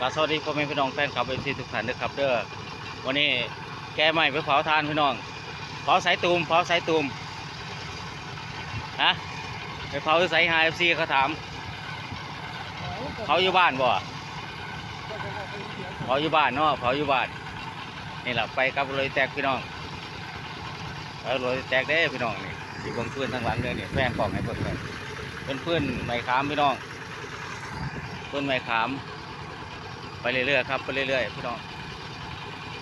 กสวัสดีพ่อแม่พี่น้องแฟนคลับเอฟซีทุกท่านนะครับเด้อวันนี้แกใหม่ไปเผาทานพี่น้องเผาสายตูมเผาสายตูมฮะไปเผาสายไฮเอฟซีเขาถามเผาอยู่บ้านบ่เผาอยู่บ้านเนาะเผาอยู่บ้านนี่แหละไปกับรถแตกพี่น้องแล้วรถแตกเด้พี่น้องนี่ที่เบิ่งพื้นทางหลังเด้อนี่ยแฟนกล่องให้เบิ่งเลยเป็นพื้นไม้ขามพี่น้องเพื้นไม้ขาม ไปเรื่อยๆครับไปเรื่อยๆพี่น้อง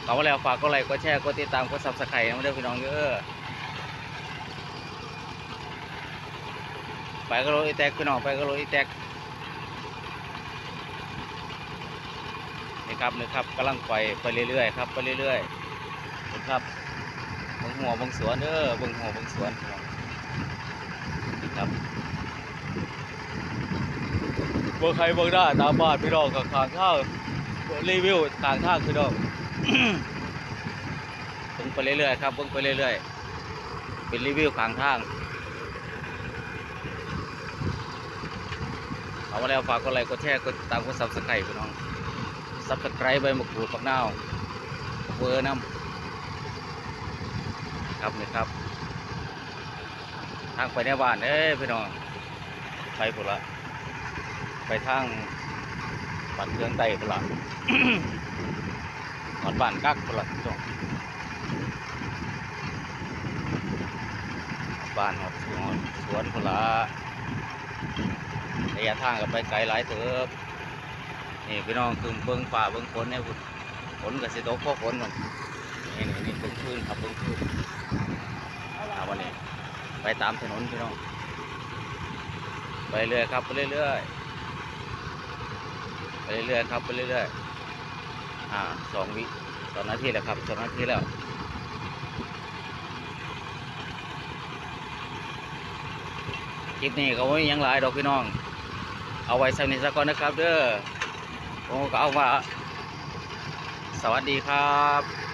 เอาไว้แล้วฝากก็ไลค์ก็แชร์ก็ติดตามก็ซับสไครต์นะเด้อพี่น้องเด้อไปก็โรยแตกพี่น้องไปก็โรยแตกนี่ครับนี่ครับกำลังไปไปเรื่อยๆครับไปเรื่อยๆนี่ครับบังหัวบังสวนเด้อบังหัวบังสวนพี่น้องนี่ครับบิ่งใครบิ่งได้ตามบ้านพี่น้องกับขางข้าว รีวิวข้างทางพี่น้องเบิ่งไปเรื่อยๆครับเบิ่งไปเรื่อยๆ เป็นรีวิวข้างทางเอามาแล้วฝากกดไลค์กดแชร์กดตามกดซับสไครต์พี่น้องซับสไครต์ใบมะกรูดฝักนาวเบอร์น้ำครับนี่ครับทางไปในบ้านเอ้ยพี่น้องไปพุ่นละไปทาง บ้านเครื่องไต่พุ่นละหอดบ้านกักพุ่นละจ้องบ้านหอดสวนสวนพละระยะทางก็ไปไกลหลายเถิบนี่พี่น้องคือเบิ้งป่าเบิ้งฝนเนี่ยพุ่นฝนก็สิตกพอฝนมันนี่นี่นี่เบิ้งพื้นครับเบิ้งพื้นเอาวันนี้ไปตามถนนพี่น้องไปเรื่อยครับไปเรื่อยๆ ไปเรื่อยๆครับไปเรื่อยๆอ่าสองวิสองนาทีแล้วครับสองนาทีแล้วคลิปนี้ก็ไม่มียังหลายดอกพี่น้อง เอาไว้สำนิสักก่อนนะครับเด้อผมก็เอาว่า สวัสดีครับ